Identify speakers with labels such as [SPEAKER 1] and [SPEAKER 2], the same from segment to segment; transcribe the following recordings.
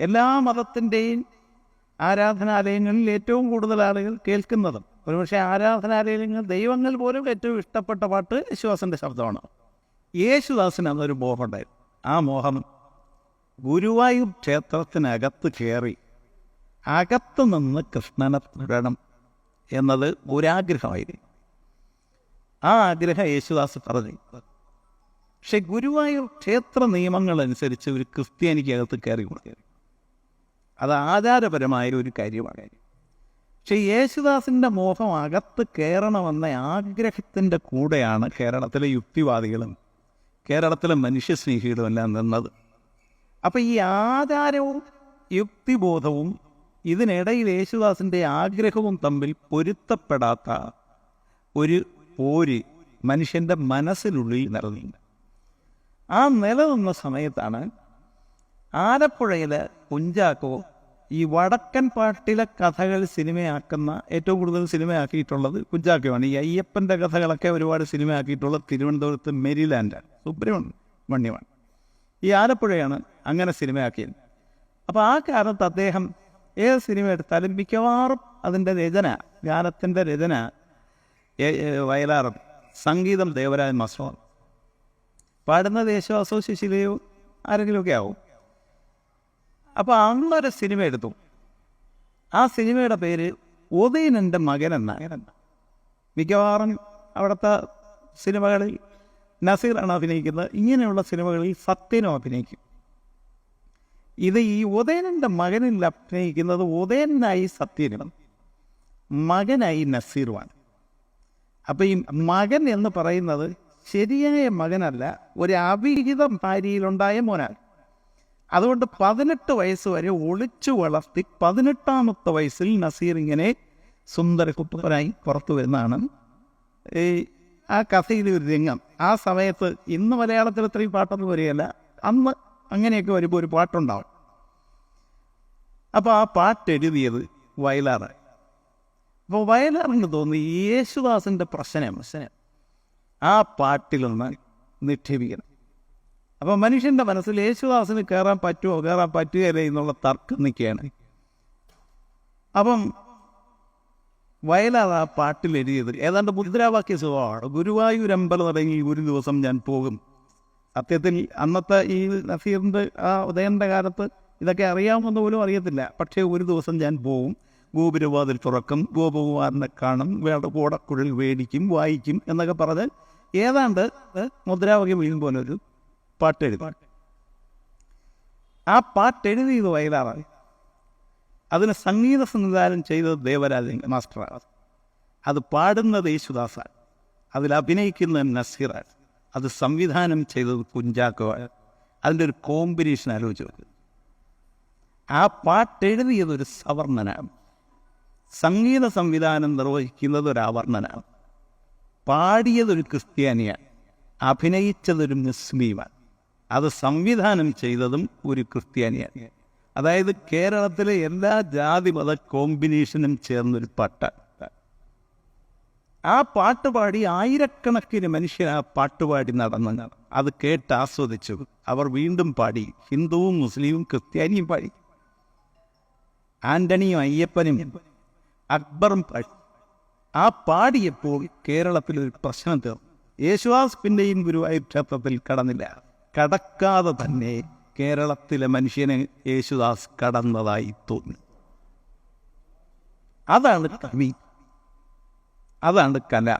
[SPEAKER 1] എല്ലാ മതത്തിന്റെയും ആരാധനാലയങ്ങളിൽ ഏറ്റവും കൂടുതൽ ആളുകൾ കേൾക്കുന്നതും. ഒരുപക്ഷെ ആരാധനാലയങ്ങൾ ദൈവങ്ങൾ പോലും ഏറ്റവും ഇഷ്ടപ്പെട്ട പാട്ട് യേശുദാസിന്റെ ശബ്ദമാണ്. യേശുദാസിന് അന്നൊരു മോഹം ഉണ്ടായിരുന്നു. ആ മോഹം ഗുരുവായൂർ ക്ഷേത്രത്തിനകത്ത് കയറി അകത്ത് നിന്ന് കൃഷ്ണനെ തുടരണം എന്നത് ഒരാഗ്രഹമായിരുന്നു. ആ ആഗ്രഹം യേശുദാസ് പറഞ്ഞു. പക്ഷെ ഗുരുവായൂർ ക്ഷേത്ര നിയമങ്ങളനുസരിച്ച് ഒരു ക്രിസ്ത്യാനിക്ക് അകത്ത് കയറി കൊടുക്കുക അത് ആചാരപരമായ ഒരു കാര്യമാണ്. പക്ഷെ യേശുദാസിന്റെ മോഹം അകത്ത് കയറണമെന്ന ആഗ്രഹത്തിന്റെ കൂടെയാണ് കേരളത്തിലെ യുക്തിവാദികളും കേരളത്തിലെ മനുഷ്യസ്നേഹികളും എല്ലാം നിന്നത്. അപ്പം ഈ ആചാരവും യുക്തിബോധവും ഇതിനിടയിൽ യേശുദാസിന്റെ ആഗ്രഹവും തമ്മിൽ പൊരുത്തപ്പെടാത്ത ഒരു പോര് മനുഷ്യന്റെ മനസ്സിനുള്ളിൽ നിലനിന്ന്. ആ നിലനിന്ന സമയത്താണ് ആലപ്പുഴയിലെ കുഞ്ചാക്കോ ഈ വടക്കൻ പാട്ടിലെ കഥകൾ സിനിമയാക്കുന്ന ഏറ്റവും കൂടുതൽ സിനിമയാക്കിയിട്ടുള്ളത് കുഞ്ചാക്കോയാണ് ഈ അയ്യപ്പന്റെ കഥകളൊക്കെ ഒരുപാട് സിനിമയാക്കിയിട്ടുള്ളത് തിരുവനന്തപുരത്ത് മെരിലാൻഡാണ് സുബ്രഹ്മണ്യമാണ് ഈ ആലപ്പുഴയാണ് അങ്ങനെ സിനിമയാക്കിയത്. അപ്പോൾ ആ കാലത്ത് അദ്ദേഹം ഏത് സിനിമ എടുത്താലും മിക്കവാറും അതിന്റെ രചന ഗാനത്തിന്റെ രചന വയലാറും സംഗീതം ദേവരാജൻ മാസ്റ്റർ പാടുന്ന ദേശവാസോ ശിശിലയോ ആരെങ്കിലുമൊക്കെ ആവും. അപ്പോൾ അന്നൊരു സിനിമ എടുത്തു. ആ സിനിമയുടെ പേര് ഉദയനന്റെ മകൻ എന്ന. മിക്കവാറും അവിടുത്തെ സിനിമകളിൽ നസീറാണ് അഭിനയിക്കുന്നത്. ഇങ്ങനെയുള്ള സിനിമകളിൽ സത്യനും അഭിനയിക്കും. ഇത് ഈ ഉദയനന്റെ മകനിൽ അഭിനയിക്കുന്നത് ഉദയനായി സത്യനും മകനായി നസീറുമാണ്. അപ്പം ഈ മകൻ എന്ന് പറയുന്നത് ശരിയായ മകനല്ല ഒരു അവിഹിത ഭാര്യയിലുണ്ടായ മോനാണ്. അതുകൊണ്ട് പതിനെട്ട് വയസ്സ് വരെ ഒളിച്ചു വളർത്തി പതിനെട്ടാമത്തെ വയസ്സിൽ നസീർ ഇങ്ങനെ സുന്ദരകുട്ടനായി പുറത്തു വരുന്നതാണ്. ഈ ആ കഥയിലെ ഒരു രംഗം. ആ സമയത്ത് ഇന്ന് മലയാളത്തിൽ ഇത്രയും പാട്ടൊന്നും വരികയല്ല. അന്ന് അങ്ങനെയൊക്കെ വരുമ്പോൾ ഒരു പാട്ടുണ്ടാവും. അപ്പോൾ ആ പാട്ട് എഴുതിയത് വയലാറാണ് അപ്പോൾ വയലാറിന് തോന്നി യേശുദാസിന്റെ പ്രശ്നം പ്രശ്നം. ആ പാട്ടിലൊന്ന് നിക്ഷേപിക്കണം. അപ്പോൾ മനുഷ്യന്റെ മനസ്സിൽ യേശുദാസിന് കയറാൻ പറ്റുമോ? കയറാൻ പറ്റുകയില്ല എന്നുള്ള തർക്കം നിൽക്കുകയാണ്. അപ്പം വയലാർ ആ പാട്ടിൽ എഴുതിയത് ഏതാണ്ട് മുദ്രാവാക്യ സ്വഭാവമാണ് ഗുരുവായൂരമ്പലം തുടങ്ങി ഒരു ദിവസം ഞാൻ പോകും. സത്യത്തിൽ അന്നത്തെ ഈ നസീറിന്റെ ആ ഉദയന്റെ കാലത്ത് ഇതൊക്കെ അറിയാമെന്ന് പോലും അറിയത്തില്ല. പക്ഷേ ഒരു ദിവസം ഞാൻ പോകും. ഗോപുരവാതിൽ തുറക്കും. ഗോപകുമാരനെ കാണും. വേണ്ട കൂടക്കുഴൽ വേടിക്കും വായിക്കും എന്നൊക്കെ പറഞ്ഞ് ഏതാണ്ട് മുദ്രാവാക്യം വീഴും പോലെ പാട്ടെഴുതി. ആ പാട്ടെഴുതിയത് വയലാറാണ് അതിന് സംഗീത സംവിധാനം ചെയ്തത് ദേവരാജൻ മാസ്റ്ററാണ്. അത് പാടുന്നത് യേശുദാസാണ്. അതിൽ അഭിനയിക്കുന്നത് നസീറാണ്. അത് സംവിധാനം ചെയ്തത് കുഞ്ചാക്കോ അതിന്റെ ഒരു കോമ്പിനേഷൻ ആലോചിച്ച് ആ പാട്ടെഴുതിയത് ഒരു സവർണനാണ് സംഗീത സംവിധാനം നിർവഹിക്കുന്നത് ഒരു അവർണനാണ് പാടിയതൊരു ക്രിസ്ത്യാനിയാണ്. അഭിനയിച്ചതൊരു മുസ്ലിമാണ്. അത് സംവിധാനം ചെയ്തതും ഒരു ക്രിസ്ത്യാനിയാണ്. അതായത് കേരളത്തിലെ എല്ലാ ജാതി മത കോമ്പിനേഷനും ചേർന്നൊരു പാട്ട്. ആ പാട്ട് പാടി ആയിരക്കണക്കിന് മനുഷ്യർ ആ പാട്ടുപാടി നടന്നു. അത് കേട്ട് ആസ്വദിച്ചു. അവർ വീണ്ടും പാടി. ഹിന്ദുവും മുസ്ലിമും ക്രിസ്ത്യാനിയും പാടി. ആന്റണിയും അയ്യപ്പനും അക്ബറും പാടി. ആ പാടിയപ്പോൾ കേരളത്തിൽ ഒരു പ്രശ്നം തീർന്നു. യേശുവാസ് പിന്നെയും ഗുരുവായൂർ ക്ഷേത്രത്തിൽ കടന്നില്ല. കടക്കാതെ തന്നെ കേരളത്തിലെ മനുഷ്യനെ യേശുദാസ് കടന്നതായി തോന്നി. അതാണ് കവി അതാണ് കല.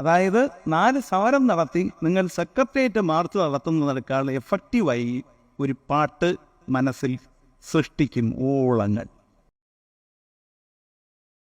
[SPEAKER 1] അതായത് നാല് സമരം നടത്തി നിങ്ങൾ സെക്രട്ടേറിയറ്റ് മാർച്ച് നടത്തുന്നതിനേക്കാൾ എഫക്റ്റീവായി ഒരു പാട്ട് മനസ്സിൽ സൃഷ്ടിക്കും ഓളങ്ങൾ.